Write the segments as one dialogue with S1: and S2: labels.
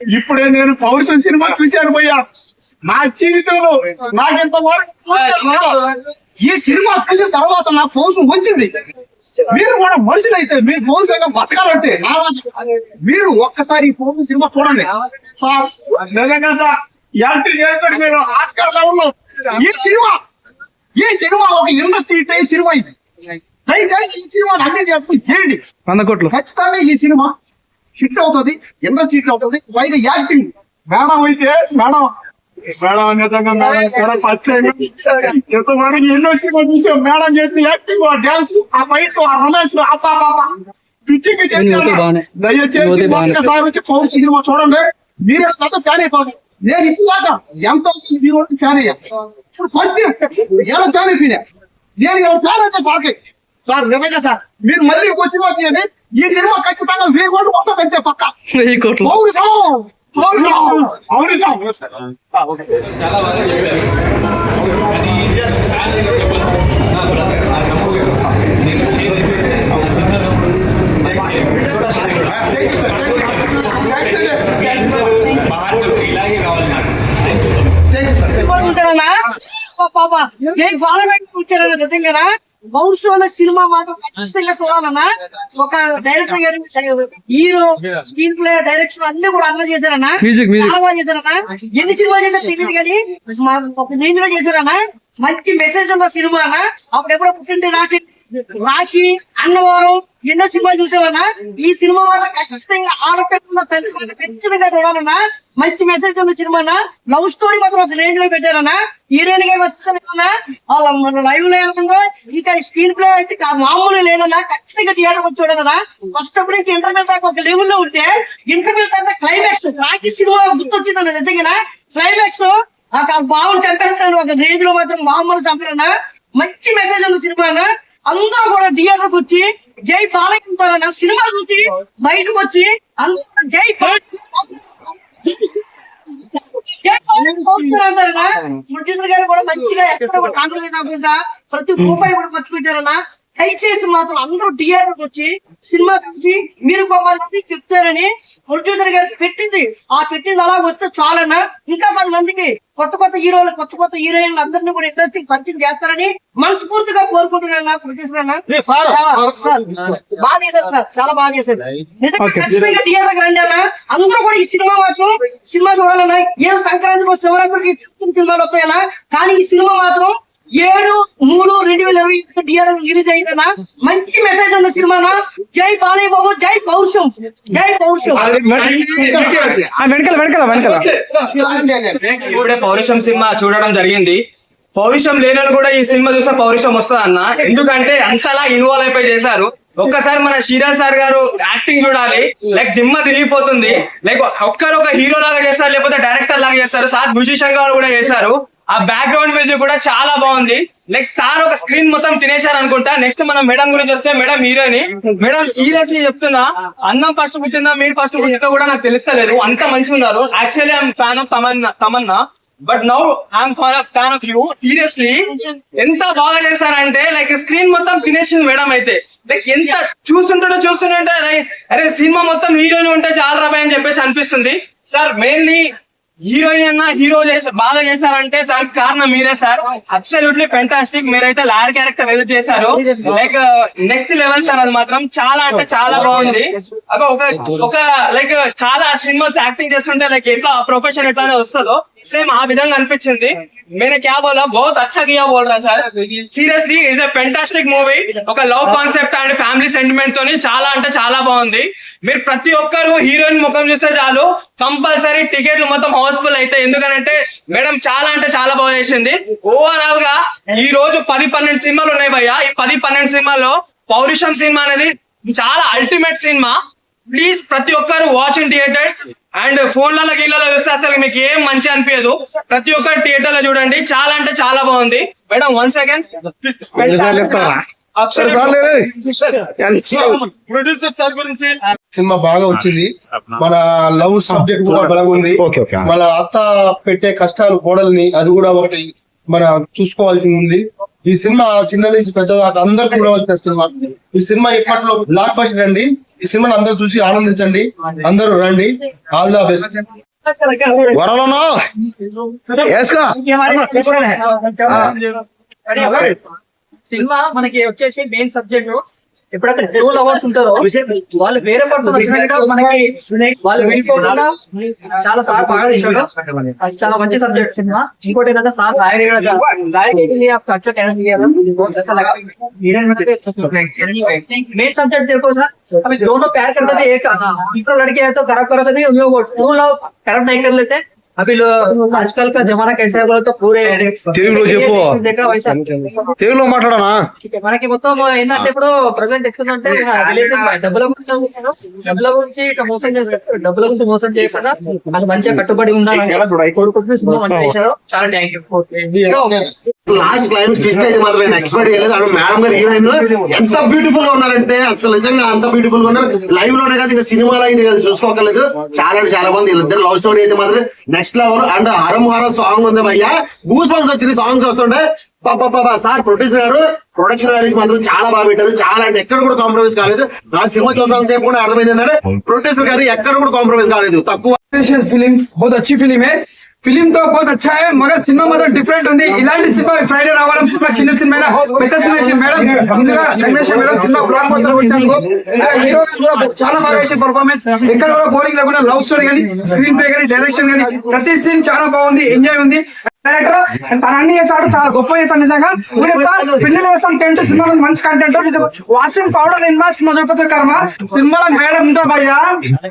S1: ఇప్పుడే నేను పౌరుషం సినిమా చూశాను భయ్యా. నా జీవితంలో నాకింత ఈ సినిమా చూసిన తర్వాత నా పౌరుషం వచ్చింది. మీరు కూడా మనుషులైతే మీరు పౌరుషంగా బతకాలంటే మీరు ఒక్కసారి ఈ పౌరుషం సినిమా చూడండి. సార్ నిజంగా సార్ చేస్తారు మీరు. ఆస్కార్ లెవెల్లో. ఈ సినిమా ఈ సినిమా ఒక ఇండస్ట్రీ సినిమా ఇది. దయచేసి ఈ సినిమా అప్పుడు చేయండి.
S2: వంద కోట్లు.
S1: ఖచ్చితంగా ఈ సినిమా హిట్ అవుతుంది ఇండస్ట్రీ హిట్ అవుతుంది. పైగా యాక్టింగ్ మేడం అయితే మేడం మేడం నిజంగా మేడం కూడా ఫస్ట్ టైం ఎంతమందికి ఎన్నో సినిమా చూసాం. మేడం చేసిన యాక్టింగ్ ఆ డాన్స్ ఆ ఫైట్ ఆ రొమాన్స్ ఆ పాప పిచ్చికి. దయచేసి. ఒక్కసారి వచ్చి పౌన్ సినిమా చూడండి. మీరే ఫ్యాన్ నేను ఇప్పుడు దాకా ఎంతో మంది హీరో ఫ్యాన్ అయ్యా ఇప్పుడు ఫస్ట్ ఎలా ఫ్యాన్ అయిపోయినా? నేను ఫ్యాన్ అయితే సార్కి సార్ నిజంగా సార్ మీరు మళ్ళీ సినిమా తీయండి ఈ సినిమా ఖచ్చితంగా వెయ్యి కోట్లు వస్తుంది అంతే పక్క.
S2: వెయ్యి కోట్లు.
S1: పౌరుషం పౌరుషం పౌరుషం ఆ, ఓకే.
S3: చాలా బాగా
S4: పాప జై భవిష్యత్తులో సినిమా మాత్రం ఖచ్చితంగా చూడాలన్నా. ఒక డైరెక్టర్ గారు హీరో స్క్రీన్ ప్లే డైరెక్షన్ అన్ని కూడా అన్న చేశారన్నా. చాలా బాగా చేశారన్నా. ఎన్ని సినిమా చేశారు తెలియదు కానీ ఒక లో చేశారన్నా. మంచి మెసేజ్ ఉన్న సినిమా అన్న. అప్పుడెప్పుడో పుట్టింటి రాచి రాఖీ అన్నవరం ఎన్నో సినిమాలు చూసేవన్నా ఈ సినిమా వల్ల ఖచ్చితంగా ఆడపిల్ల తండ్రి ఖచ్చితంగా చూడాలన్నా మంచి మెసేజ్ ఉన్న సినిమా లవ్ స్టోరీ మాత్రం ఒక రేంజ్లో పెట్టారన్నా? హీరోయిన్ గారు వస్తుందన్నా వాళ్ళ మన లైవ్లో ఏమన్నా? ఇంకా స్క్రీన్ ప్లే అయితే మామూలు లేదన్నా ఖచ్చితంగా థియేటర్ వచ్చి చూడాలన్నా? ఫస్ట్ అప్పుడు నుంచి ఇంటర్నెట్ దాకా ఒక లెవెల్లో ఉంటే ఇంటర్నెట్ తర్వాత క్లైమాక్స్ రాకి సినిమా గుర్తొచ్చిందన్న నిజంగా క్లైమాక్స్ ఒక బావులు చంపేస్తాను ఒక రేంజ్లో మాత్రం మామూలు చంపరన్నా? మంచి మెసేజ్ ఉన్న సినిమా అందరూ కూడా థియేటర్ వచ్చి జై బాలయ్య సినిమా చూసి బయటకు వచ్చి అందరూ కూడా జై ప్రొడ్యూసర్ గారు కూడా మంచిగా ఎక్కడ కూడా ప్రతి రూపాయి కూడా ఖర్చు పెట్టారన్నా దయచేసి మాత్రం అందరూ థియేటర్ వచ్చి సినిమా చూసి మీరు పది చెప్తారని ప్రొడ్యూసర్ గారికి పెట్టింది. ఆ పెట్టింది అలా వస్తే చాలన్నా. ఇంకా పది మందికి కొత్త కొత్త హీరోలు కొత్త కొత్త హీరోయిన్లు అందరినీ కూడా ఇండస్ట్రీకి పరిచయం చేస్తారని మనస్ఫూర్తిగా కోరుకుంటున్నాను ప్రొడ్యూసర్ అన్న.
S1: ఏ,
S4: బాగా చేశారు సార్. చాలా బాగా చేశారు. నిజంగా ఖచ్చితంగా రండి అన్న. అందరూ కూడా ఈ సినిమా మాత్రం సినిమా చూడాలన్నా. ఏదో సంక్రాంతికి శివరాత్రికి చిన్న సినిమాలు వస్తాయన్నా. కానీ ఈ సినిమా మాత్రం ఏడు మూడు రెండు వేల ఇరవై థియేటర్ రిలీజ్ అయిందన్నా మంచి మెసేజ్ ఉన్న సినిమానా జై బాలయ్య బాబు జై పౌరుషం. జై పౌరుషం.
S2: ఆ, వెనకాల వెనకాల వెనకాల.
S5: ఇప్పుడే పౌరుషం సినిమా చూడడం జరిగింది. పౌరుషం లేనని కూడా ఈ సినిమా చూస్తే పౌరుషం వస్తుంది అన్న? ఎందుకంటే అంతలా ఇన్వాల్వ్ అయిపోయి చేశారు. ఒక్కసారి మన శ్రీరాజ్ సార్ గారు యాక్టింగ్ చూడాలి. లైక్ దిమ్మ తిరిగిపోతుంది. లైక్ ఒక్కరు ఒక హీరో లాగా చేస్తారు లేకపోతే డైరెక్టర్ లాగా చేస్తారు. సార్ మ్యూజిషియన్గా కూడా చేశారు. ఆ బ్యాక్గ్రౌండ్ మ్యూజిక్ కూడా చాలా బాగుంది. లైక్ సార్ ఒక స్క్రీన్ మొత్తం తినేశారు అనుకుంటా. నెక్స్ట్ మనం మేడం గురించి వస్తే మేడం హీరోని మేడం సీరియస్లీ చెప్తున్నా. అన్నం ఫస్ట్ పుట్టిందా మీరు ఫస్ట్ పుట్టిందా కూడా నాకు తెలుస్తలేదు. అంత మంచిగా ఉన్నారు. Actually I'm fan of Tamannaah Tamannaah. But now I'm fan of you seriously ఎంత బాగా చేశారంటే లైక్ స్క్రీన్ మొత్తం తినేసింది మేడం అయితే. లైక్ ఎంత చూస్తుంటాడో చూస్తుంటే అరే సినిమా మొత్తం హీరోయిన్ ఉంటే చాలా రాబాయ్ అని చెప్పేసి అనిపిస్తుంది. సార్ మెయిన్లీ హీరోయిన్ అన్న హీరో చేసి బాగా చేశారంటే దానికి కారణం మీరే సార్ అబ్సల్యూట్లీ ఫెంటాస్టిక్ మీరైతే లాయర్ క్యారెక్టర్ ఏదో చేశారు. లైక్ నెక్స్ట్ లెవెల్ సార్ అది మాత్రం చాలా అంటే చాలా బాగుంది. ఒక ఒక ఒక లైక్ చాలా సినిమాస్ యాక్టింగ్ చేస్తుంటే లైక్ ఎట్లా ప్రొఫెషన్ ఎట్లానే వస్తుందో సేమ్ ఆ విధంగా అనిపించింది. మేనే క్యా బోలా? బహుత్ అచ్చా కియా బోల్ రా sir. Seriously it's a fantastic movie ఒక love concept and family sentiment తోని చాలా అంటే చాలా బాగుంది. మీరు ప్రతి ఒక్కరు హీరోయిన్ ముఖం చూస్తే చాలు. కంపల్సరీ టికెట్లు మొత్తం హౌస్ఫుల్ అయితే. ఎందుకంటే మేడం చాలా అంటే చాలా బాగా చేసింది. ఓవరాల్గా ఈ రోజు పది పన్నెండు సినిమాలు ఉన్నాయి భయ్య. ఈ పది పన్నెండు సినిమాలో పౌరుషం సినిమా అనేది చాలా అల్టిమేట్ సినిమా. ప్లీజ్ ప్రతి ఒక్కరు వాచ్ ఇన్ థియేటర్స్ అండ్ ఫోన్లలో గీళ్ళలో చూస్తే అసలు మీకు ఏం మంచి అనిపించదు. ప్రతి ఒక్కరు థియేటర్లో చూడండి. చాలా అంటే చాలా బాగుంది. Madam one second
S1: producer sir గురించి.
S6: సినిమా బాగా వచ్చింది. మన లవ్ సబ్జెక్ట్ కూడా
S2: ఓకే, ఓకే.
S6: మన అత్త పెట్టే కష్టాలు కోడల్ని అది కూడా ఒకటి మన చూసుకోవాల్సి ఉంది. ఈ సినిమా చిన్న నుంచి పెద్ద దాకా అందరు చూడవలసిన సినిమా. ఈ సినిమా ఇప్పట్లో బ్లాక్ బస్టర్ అండి. ఈ సినిమాని అందరూ చూసి ఆనందించండి. అందరూ రండి. All the best.
S1: వరలోనో? వేసుకో
S7: సినిమా మనకి వచ్చేసి మెయిన్ సబ్జెక్ట్ ఎప్పుడైతే ట్రూ లవర్స్ ఉంటారో వాళ్ళు వేరే పర్సన్ వచ్చినాక మనకి వాళ్ళు వెళ్ళిపోకుండా చాలా సార్ బాగా తీశాడు అది చాలా మంచి సబ్జెక్ట్ సినిమా ఇంకోటి ఏంటంటే సార్ రాయరి రాయరి अच्छा कहना चाहिए हमें बहुत अच्छा लगा हीरोइन में मेन सब्जेक्ट देखो सर अभी दोनों प्यार करते भी एक दूसरा लड़के है तो खराब करते भी उन लोग ट्रू लव खराब नहीं कर लेते अभी लोग आजकल का जमाना कैसा है बोले तो पूरे
S1: తెలుగులో చెప్పు.
S7: देखा वैसा
S1: తెలుగులో మాట్లాడనా
S7: ఓకే, మనకి మొత్తం ఏంటంటే ఇప్పుడు ప్రజెంట్ ఎట్లుందంటే మన రిలేషన్ డబ్బుల గురించి చదువుతున్నారు. డబ్బుల గురించి ఇట్లా మోసం చేస్తారు డబ్బుల గురించి మోసం చేయకుండా వాళ్ళు మంచిగా కట్టుబడి ఉండాలని కోరుకుంటున్న సినిమా మంచిగా చేశారు చాలా thank you
S8: last climax twist అయితే మాత్రం నేను ఎక్స్పెక్ట్ చేయలేదు అండ్ మేడం గారు హీరోయిన్ ఎంత బ్యూటిఫుల్ గా ఉన్నారంటే అసలు నిజంగా అంత బ్యూటిఫుల్ గా ఉన్నారు లైవ్ లోనే కాదు ఇంకా సినిమాలో ఇది కాదు చూసుకోకలేదు చాలా అంటే చాలా బాగుంది వీళ్ళిద్దరు లవ్ స్టోరీ అయితే మాత్రం నెక్స్ట్ లెవెల్ అండ్ హరం హర సాంగ్ ఉంది భయ్యా గూస్ బంప్స్ వచ్చింది సాంగ్స్ వస్తుంటే పాపా సార్ ప్రొడ్యూసర్ గారు ప్రొడక్షన్ వాల్యూస్ మాత్రం చాలా బాగా పెట్టారు చాలా అంటే ఎక్కడ కూడా కాంప్రమైజ్ కాలేదు నాకు సినిమా చూసిన సేపు కూడా అర్థమైంది ఏంటంటే ప్రొడ్యూసర్ గారు ఎక్కడ కూడా కాంప్రమైజ్ కాలేదు తక్కువ
S9: फिल्म बहुत अच्छी फिल्म है ఫిలిం తో బహుత్ వచ్చాయి. హై సినిమా మాత్రం డిఫరెంట్ ఉంది. ఇలాంటి సినిమా ఫ్రైడే రావడం సినిమా చిన్న సినిమా పెద్ద సినిమా మేడం. ముందుగా Venkateswara madam. Cinema blockbuster కొట్టాను హీరో కూడా చాలా బాగా వేసే పర్ఫార్మెన్స్ ఎక్కడ కూడా బోరింగ్ లేకుండా లవ్ స్టోరీ కానీ స్క్రీన్ ప్లే కానీ డైరెక్షన్ కానీ ప్రతి సీన్ చాలా బాగుంది. ఎంజాయ్ ఉంది. డైరెక్టర్ తన అన్ని చేశాడు చాలా గొప్ప చేశాడు నిజంగా. పిల్లలు వేస్తాం టెంట్ సినిమాలో మంచి కంటెంట్ వాషింగ్ పౌడర్ ఇన్మా సినిమా చూపితే కర్మ. సినిమాలో మేడం భయ్యా?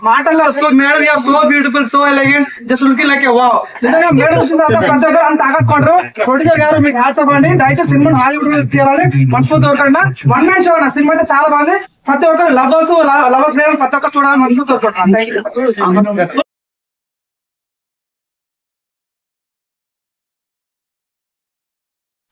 S9: మాటల్లో so madam yeah so beautiful so elegant just looking like wow నిజంగా మేడం వచ్చిన తర్వాత ప్రతి ఒక్కరు అంత ఆకట్టుకుంటారు ప్రొడ్యూసర్ గారు మీకు హ్యాట్సప్ అండి దయచేసి సినిమా హాలీవుడ్ మీద తీయాలని కోరుకుంటున్నా. వన్ మ్యాన్ షో అన్న సినిమా అయితే చాలా బాగుంది. ప్రతి ఒక్కరు లవర్స్ లవర్స్ మేడం ప్రతి ఒక్కరు చూడాలని మనస్ఫూర్తి కోరుకుంటున్నాను.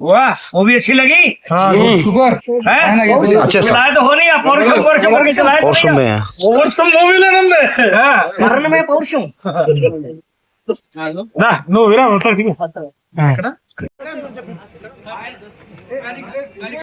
S3: वाह वो भी अच्छी लगी हाँ
S1: शुक्र
S3: है तो हो नहीं आप